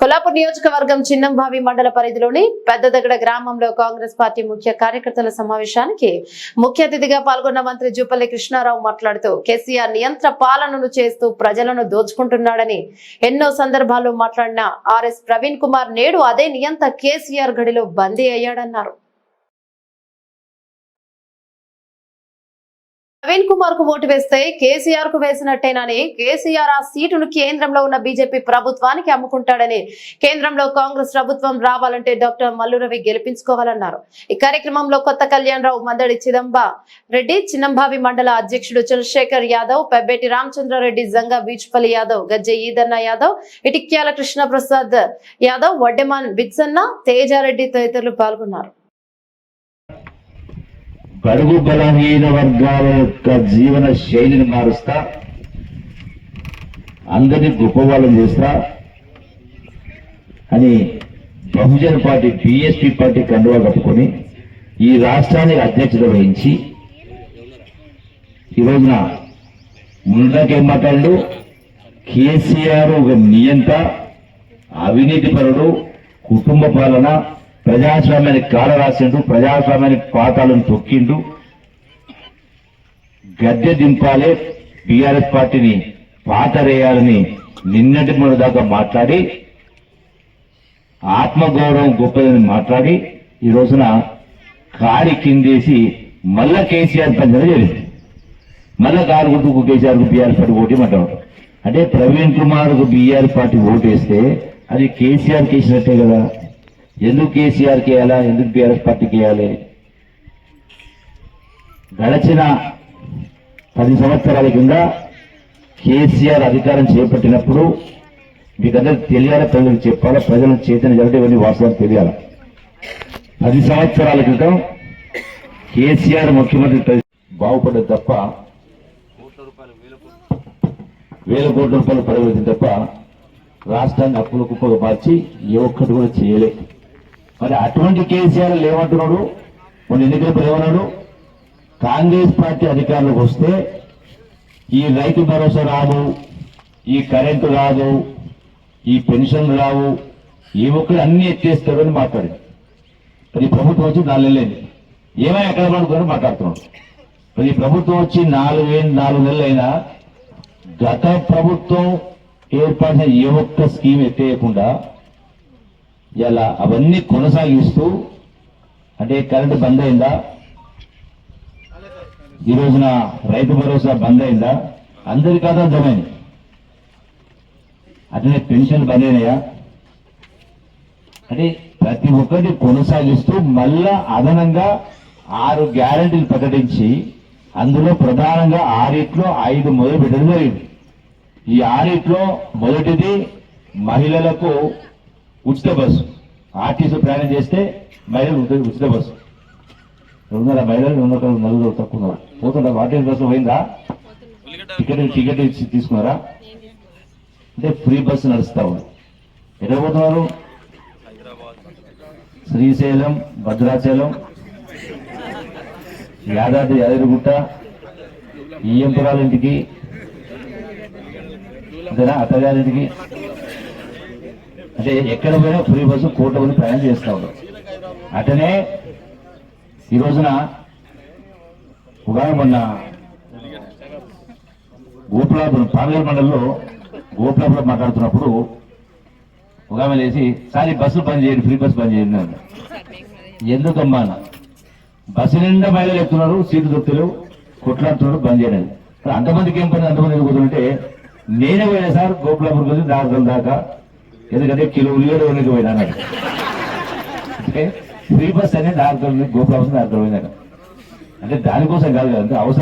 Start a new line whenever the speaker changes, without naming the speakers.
కొల్లాపూర్ నియోజకవర్గం చిన్నంభావి మండల పరిధిలోని పెద్దదగడ గ్రామంలో కాంగ్రెస్ పార్టీ ముఖ్య కార్యకర్తల సమావేశానికి ముఖ్య అతిథిగా పాల్గొన్న మంత్రి జూపల్లి కృష్ణారావు మాట్లాడుతూ కేసీఆర్ నియంత్ర పాలనను చేస్తూ ప్రజలను దోచుకుంటున్నాడని ఎన్నో సందర్భాల్లో మాట్లాడిన ఆర్ఎస్ ప్రవీణ్ కుమార్ నేడు అదే నియంత కేసీఆర్ గడిలో బందీ అయ్యాడన్నారు. ప్రవీణ్ కుమార్కు ఓటు వేస్తే కేసీఆర్కు వేసినట్టేనని కేసీఆర్ ఆ సీటును కేంద్రంలో ఉన్న బీజేపీ ప్రభుత్వానికి అమ్ముకుంటాడని కేంద్రంలో కాంగ్రెస్ ప్రభుత్వం రావాలంటే డాక్టర్ మల్లురవి గెలిపించుకోవాలన్నారు. ఈ కార్యక్రమంలో కొత్త కళ్యాణ్ రావు మందడి చిదంబ రెడ్డి చిన్నంభావి మండల అధ్యక్షుడు చంద్రశేఖర్ యాదవ్ పెబ్బేటి రామచంద్రారెడ్డి జంగా బీచ్పల్లి యాదవ్ గజ్జె ఈదన్న యాదవ్ ఇటిక్యాల కృష్ణ ప్రసాద్ యాదవ్ వడ్డెమాన్ బిత్సన్న తేజారెడ్డి తదితరులు పాల్గొన్నారు.
బడుగు బలహీన వర్గాల యొక్క జీవన శైలిని మారుస్తా అందరినీ గొప్పవాళ్ళని చేస్తా. అని బహుజన పార్టీ బీఎస్పీ పార్టీ కండువా కప్పుకొని ఈ రాష్ట్రానికి అధ్యక్షత వహించి ఈ రోజున ముందుకేం మాట్లాడు కేసీఆర్ ఒక నియంత అవినీతిపరుడు కుటుంబ పాలన ప్రజాస్వామ్యానికి కాల రాసిండు ప్రజాస్వామ్యానికి పాతాలను తొక్కిండు. గద్దె దింపాలే బీఆర్ఎస్ పార్టీని పాతరేయాలని నిన్నటి మొన్న దాకా మాట్లాడి ఆత్మగౌరవం గొప్పదని మాట్లాడి ఈ రోజున కాడి కిందేసి మళ్ళా కేసీఆర్ పంచన జరిగింది మళ్ళా కారు గుర్తుకు కేసీఆర్కు బీఆర్ పార్టీ ఓటు అంటే ప్రవీణ్ కుమార్కు బీఆర్ పార్టీ ఓటేస్తే అది కేసీఆర్ కేసినట్టే కదా. ఎందుకు కేసీఆర్ కేయాలా ఎందుకు బీఆర్ఎస్ పార్టీకి వేయాలి? గడచిన పది సంవత్సరాల కింద కేసీఆర్ అధికారం చేపట్టినప్పుడు మీకందరికి తెలియాలా? ప్రజలకు చెప్పాలా? ప్రజలను చైతన్య జరగడం ఇవన్నీ వాస్తవం తెలియాలి? పది సంవత్సరాల క్రితం కేసీఆర్ ముఖ్యమంత్రి బాగుపడ్డది తప్ప వేల కోట్ల రూపాయలు పడవలసింది తప్ప రాష్ట్రాన్ని అప్పుల కుప్పగా మార్చి ఏ ఒక్కటి కూడా చేయలేదు మరి అటువంటి కేసీఆర్ ఏమంటున్నాడు కొన్ని ఎన్నికలప్పుడు ఏమన్నాడు కాంగ్రెస్ పార్టీ అధికారంలోకి వస్తే ఈ రైతు భరోసా రాదు ఈ కరెంటు రాదు ఈ పెన్షన్ రావు ఈ ఒక్కరు అన్ని ఎత్తేస్తాడని మాట్లాడింది మరి ప్రభుత్వం వచ్చి నాలుగు ఏమైనా ఎక్కడ పడుకుని మాట్లాడుతున్నాడు. మరి ప్రభుత్వం వచ్చి నాలుగు నాలుగు నెలలు అయినా గత ప్రభుత్వం ఏర్పడిన ఏ ఒక్క స్కీమ్ ఎత్తేయకుండా ఇలా అవన్నీ కొనసాగిస్తూ అంటే కరెంటు బంద్ అయిందా? ఈ రోజున రైతు భరోసా బంద్ అయిందా? అందరి కాదా జమైంది. అట్లనే పెన్షన్ బంద్ అయినాయా? అంటే ప్రతి ఒక్కటి కొనసాగిస్తూ మళ్ళా అదనంగా ఆరు గ్యారంటీలు ప్రకటించి అందులో ప్రధానంగా ఆరిట్లో ఐదు మొదలు పెట్టడం జరిగింది. ఈ ఆరిట్లో మొదటిది మహిళలకు ఉచిత బస్సు. ఆర్టీసీ ప్రయాణం చేస్తే మహిళలు ఉంటుంది ఉచిత బస్సు. రెండున్నర మహిళలు రెండున్నర నలుగురు తక్కువ ఉన్నారు. పోతుంటారు ఆర్టీసీ బస్సు పోయిందా? టికెట్ టికెట్ ఇచ్చి తీసుకున్నారా? అంటే ఫ్రీ బస్సు నడుస్తా ఉంది. ఎక్కడ పోతున్నారు? శ్రీశైలం భద్రాచలం యాదాద్రి యాదగిరిగుట్ట ఈఎంపురాలింటికి అంతేనా? అత్తగారింటికి అంటే ఎక్కడ పోయినా ఫ్రీ బస్సు కోట మంది ప్రయాణం చేస్తూ ఉన్నారు అటనే ఈ రోజున ఉగాది మొన్న గోపులాపురం పానగల్ మండలంలో గోపులాపురం మాట్లాడుతున్నప్పుడు ఉగామె లేచి సారీ బస్సులు బంద్ చేయండి ఫ్రీ బస్సు బంద్ చేయండి అన్న ఎందుకమ్మా అన్న? బస్సు నిండా మహిళలు ఎక్కుతున్నారు సీటు దొరుకుతలేవు కొట్లాడుతున్నారు బంద్ చేయడం అంతమందికి ఏం పని అంతమంది ఎదుగుతుంటే నేనే పోయినా సార్ గోపులాపురం కలిసి దాకా దాకా ఎందుకంటే కిలో ఉల్లిగడ్డ ఉన్నది పోయినా నాకు అంటే ఫ్రీ బస్ అనేది దాకా గోపులాపురం దాకా అంటే దానికోసం కాదు కదా అంటే అవసరం